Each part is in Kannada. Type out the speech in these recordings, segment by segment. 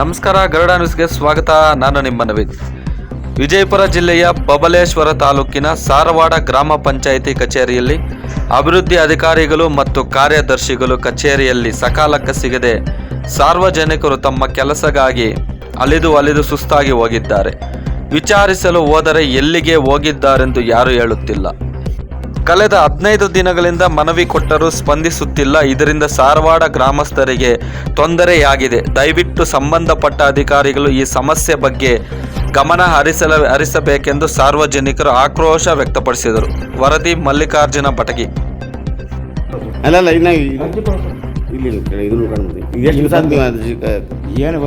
ನಮಸ್ಕಾರ, ಗರುಡ ನ್ಯೂಸ್ಗೆ ಸ್ವಾಗತ. ನಾನು ನಿಮ್ಮ ನವೀನ್. ವಿಜಯಪುರ ಜಿಲ್ಲೆಯ ಬಬಲೇಶ್ವರ ತಾಲೂಕಿನ ಸಾರವಾಡ ಗ್ರಾಮ ಪಂಚಾಯಿತಿ ಕಚೇರಿಯಲ್ಲಿ ಅಭಿವೃದ್ಧಿ ಅಧಿಕಾರಿಗಳು ಮತ್ತು ಕಾರ್ಯದರ್ಶಿಗಳು ಕಚೇರಿಯಲ್ಲಿ ಸಕಾಲಕ್ಕೆ ಸಿಗದೆ ಸಾರ್ವಜನಿಕರು ತಮ್ಮ ಕೆಲಸಗಾಗಿ ಅಲಿದು ಅಲಿದು ಸುಸ್ತಾಗಿ ಹೋಗಿದ್ದಾರೆ. ವಿಚಾರಿಸಲು ಹೋದರೆ ಎಲ್ಲಿಗೆ ಹೋಗಿದ್ದಾರೆಂದು ಯಾರೂ ಹೇಳುತ್ತಿಲ್ಲ. ಕಳೆದ ಹದಿನೈದು ದಿನಗಳಿಂದ ಮನವಿ ಕೊಟ್ಟರೂ ಸ್ಪಂದಿಸುತ್ತಿಲ್ಲ. ಇದರಿಂದ ಸಾರವಾಡ ಗ್ರಾಮಸ್ಥರಿಗೆ ತೊಂದರೆಯಾಗಿದೆ. ದಯವಿಟ್ಟು ಸಂಬಂಧಪಟ್ಟ ಅಧಿಕಾರಿಗಳು ಈ ಸಮಸ್ಯೆ ಬಗ್ಗೆ ಗಮನ ಹರಿಸಲ ಹರಿಸಬೇಕೆಂದು ಸಾರ್ವಜನಿಕರು ಆಕ್ರೋಶ ವ್ಯಕ್ತಪಡಿಸಿದರು. ವರದಿ ಮಲ್ಲಿಕಾರ್ಜುನ ಪಟಗಿ. ಕ- ಏನು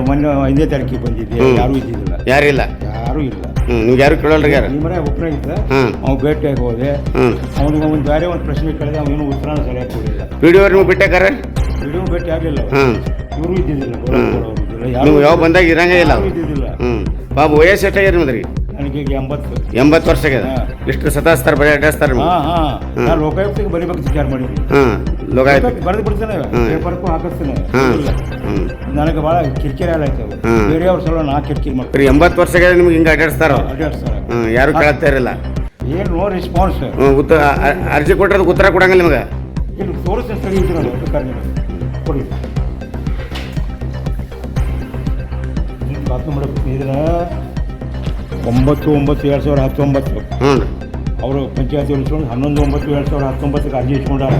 ಮೊನ್ನೆ ಐದನೇ ತಾರೀಕಿಗೆ ಬಂದಿದ್ದೆ. ಯಾರೂ ಇದ್ದಿದ್ದಿಲ್ಲ. ಯಾರಿಲ್ಲ? ಯಾರೂ ಇಲ್ಲ. ನೀವು ಯಾರು ಕೇಳಲ್ರಿ ಯಾರು? ಈ ಮನೆ ಒಬ್ಬನೇ ಇದ್ದ. ಹಾಂ ಅವ್ನು ಭೇಟಿಯಾಗಿ ಹೋದೆ. ಅವನಿಗೆ ಒಂದು ಬೇರೆ ಒಂದು ಪ್ರಶ್ನೆ ಕೇಳಿದೆ ಅವನು ಉತ್ತರ ಸರಿಯಾಗಿ ಕೊಡಲಿಲ್ಲ ವಿಡಿಯೋ ನೀವು ಬಿಟ್ಟಾಕಾರ? ಇಡೀ ಭೇಟಿ ಆಗಲಿಲ್ಲ ಇವರು ಇದ್ದಿದ್ದಿಲ್ಲ ಯಾರೂ ನೀವು ಯಾವ ಬಂದಾಗ ಇರಂಗೇ ಇಲ್ಲ ಯಾರೂ ಇದ್ದಿದ್ದಿಲ್ಲ. ಹ್ಞೂ ಬಾಬು ವಯಸ್ಸು ಎಷ್ಟಾಗ್ಯದ ನಿಮ್ದ್ರಿ? ನನಗೆ ಈಗ ಎಂಬತ್ತು. ಎಂಬತ್ತು ವರ್ಷ ಆಗ್ಯದ? ಹಾ. ಎಷ್ಟು ಸತಾಸ್ತಾರ ಬರೀ ಅಡ್ಡಾಸ್ತಾರ ಹಾಂ ಹಾ. ನಾನು ಬರಿಬೇಕು ವಿಚಾರ ಮಾಡಿ ಹಾಂ ಲೋಕಾಯ್ತು ಬರೆದು ಬಿಡ್ತೇನೆ. ಪೇಪರ್ಗೂ ಹಾಕಿಸ್ತೇನೆ. ನನಗೆ ಭಾಳ ಕಿರಿಕಿರಿ ಆಯ್ತು ಹ್ಮ್. ಬೇರೆಯವ್ರ ಸಲ ನಾ ಕಿರಿಕಿರಿ ಮಾಡ್ತೀನಿ. ಬರೀ ಎಂಬತ್ತು ವರ್ಷ ನಿಮ್ಗೆ ಹಿಂಗೆ ಅಡ್ಡಾಡ್ಸ್ತಾರ? ಯಾರು ಕೇಳ್ತಾ ಇರಲ್ಲ. ಏನು ನೋ ರೆಸ್ಪಾನ್ಸ್ ಹ್ಞೂ ಉತ್ತ ಅರ್ಜಿ ಕೊಟ್ಟರೆ ಉತ್ತರ ಕೊಡಂಗಿಲ್ಲ ನಿಮಗೆ. ಇಲ್ಲಿ ತೋರಿಸಿ ಸರಿ ಇದ್ರಲ್ಲ ಬೇಕಾದ್ರೆ ನೀವು. ಕೊಡಿ. ಇದು ಕಾಪಿ ಮಾಡಬೇಕು ಇದನ್ನ ಒಂಬತ್ತು ಒಂಬತ್ತು ಎರಡು ಸಾವಿರ ಹತ್ತೊಂಬತ್ತು. ಅವರು ಪಂಚಾಯತಿ ಉಳಿಸ್ಕೊಂಡು ಹನ್ನೊಂದು ಒಂಬತ್ತು ಎರಡು ಸಾವಿರ ಹತ್ತೊಂಬತ್ತಕ್ಕೆ ಅರ್ಜಿ ಇಟ್ಕೊಂಡಾರ.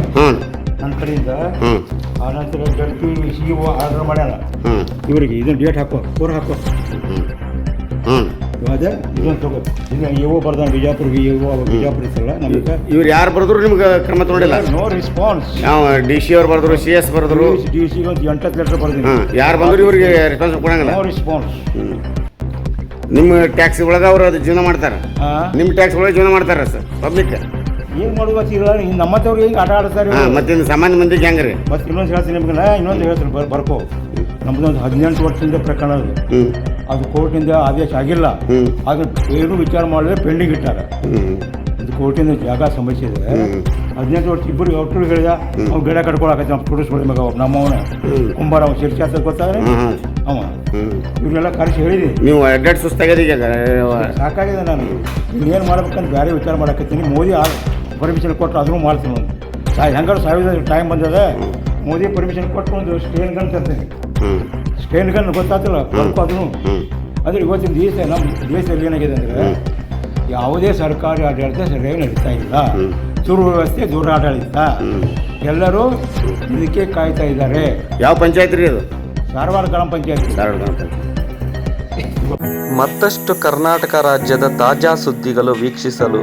ನನ್ನ ಕಡೆಯಿಂದ ಹ್ಞೂ ಆ ನಂತರ ಜಡ್ಪಿ ಸಿ ಒ ಆರ್ಡರ್ ಹ್ಞೂ ಇವರಿಗೆ ಇದನ್ನು ಡೇಟ್ ಹಾಕೋ ಫೋರ್ ಹಾಕೋ. ಹ್ಞೂ ಅದೇ ಇದೊಂದು ತಗೋ. ಇದನ್ನ ಇವೋ ಬರ್ದಾನ ಬಿಜಾಪುರ್ಗೆ ಎ ಬಿಜಾಪುರ ಇತ್ತಲ್ಲ ನಮಗೆ ಇವ್ರು ಯಾರು ಬರೆದ್ರು ನಿಮ್ಗೆ ಕ್ರಮ ತಗೊಂಡಿಲ್ಲ? ನೋ ರೆಸ್ಪಾನ್ಸ್ ನಾವು ಡಿ ಸಿ ಅವ್ರು ಬರೆದ್ರು ಸಿ ಎಸ್ ಬರೆದ್ರು? ಡಿ ಸಿ ಒಂದು ಎಂಟತ್ತು ಲೆಟ್ರ್ ಬರ್ದಿನಿ. ಯಾರು ಬಂದ್ರು ಇವರಿಗೆ ರೆಸ್ಪಾನ್ಸ್ ಕೊಡಂಗಿಲ್ಲ. No response. ನಿಮ್ಮ ಟ್ಯಾಕ್ಸ್ ಒಳಗೆ ಅವ್ರು ಅದು ಜೀವನ ಮಾಡ್ತಾರೆ? ನಿಮ್ಮ ಟ್ಯಾಕ್ಸ್ ಒಳಗೆ ಜೀವನ ಮಾಡ್ತಾರೆ ಸರ್ ಪಬ್ಲಿಕ್ ಏನು ಮಾಡುವತ್ತಿಲ್ಲ ಮತ್ತವ್ರು ಹೆಂಗೆ ಆಟ ಆಡ್ತಾರೆ ಹಾಂ ಮತ್ತೆ ಸಾಮಾನ್ಯ ಮಂದಿಗೆ ಹೆಂಗೆ ರೀ ಮತ್ತೆ ಇನ್ನೊಂದು ಹೇಳ್ತೀನಿ ನಿಮ್ಗೆ ಇನ್ನೊಂದು ಹೇಳ್ತೀನಿ ಬರ್ ಬರ್ಕೋ. ನಮ್ದೊಂದು ಹದಿನೆಂಟು ವರ್ಷದಿಂದ ಪ್ರಕರಣ ಅದು. ಅದು ಕೋರ್ಟಿಂದ ಆದೇಶ ಆಗಿಲ್ಲ. ಆಗ ಏನು ವಿಚಾರ ಮಾಡಿದ್ರೆ ಪೆಂಡಿಂಗ್ ಇಟ್ಟಾರ. ಇದು ಕೋರ್ಟಿಂದ ಜಾಗ ಸಮಸ್ಯೆ ಇದೆ. ಹದಿನೆಂಟು ವರ್ಷ ಇಬ್ಬರು ಒಟ್ಟರು ಹೇಳಿದ ಅವ್ನು ಗಿಡ ಕಟ್ಕೊಳಕತ್ತೆ ನಾವು ಟೂರಿಸ್ಟ್ಗಳು ಮಗ ನಮ್ಮವನ. ಕುಂಬಾರ ಅವ್ನು ಶಿರ್ಚಾತ ಗೊತ್ತಾದ್ರೆ? ಹಾಂ ಹಾಂ ಅವ. ಇವ್ರನ್ನೆಲ್ಲ ಕರೆಸಿ ಹೇಳಿದೆ. ನೀವು ಅಡ್ಡಾಡ್ ಸುಸ್ತಾಗಿದೆ ಸಾಕಾಗಿದೆ ನಾನು. ಏನು ಮಾಡ್ಬೇಕಂತ ಬೇರೆ ವಿಚಾರ ಮಾಡಕತ್ತೀನಿ. ಮೋದಿ ಪರ್ಮಿಷನ್ ಕೊಟ್ಟರು ಅದನ್ನು ಮಾಡ್ತೀನಿ ಒಂದು ಸಾ ಹೆಂಗಾರು ಸಾವಿರ ಟೈಮ್ ಬಂದದ. ಮೋದಿ ಪರ್ಮಿಷನ್ ಕೊಟ್ಟು ಒಂದು ಸ್ಟೇನ್ ಗನ್ ತರ್ತೀನಿ. ಸ್ಟೇನ್ ಗನ್ ಗೊತ್ತಾಗ್ತಿಲ್ಲ ಸ್ವಲ್ಪ ಅದನ್ನು ಅಂದರೆ ಇವತ್ತಿನ ದೇಶ ನಮ್ಮ ದೇಶದಲ್ಲಿ ಏನಾಗಿದೆ ಅಂದರೆ ಯಾವುದೇ ಸರ್ಕಾರಿ ಆಡಳಿತ ಸರಿಯಾಗಿ ನಡೀತಾ ಇಲ್ಲ. ದುರ್ವ್ಯವಸ್ಥೆ ಸುವ್ಯವಸ್ಥೆ ದೂರ ಆಡಳಿತ ಎಲ್ಲರೂ ಇದಕ್ಕೆ ಕಾಯ್ತಾ ಇದ್ದಾರೆ. ಯಾವ ಪಂಚಾಯತ್ ರೀ ಅದು? ಗ್ರಾಮ ಪಂಚಾಯತ್. ಧಾರವಾಡ ಗ್ರಾಮ ಪಂಚಾಯತ್. ಮತ್ತಷ್ಟು ಕರ್ನಾಟಕ ರಾಜ್ಯದ ತಾಜಾ ಸುದ್ದಿಗಳು ವೀಕ್ಷಿಸಲು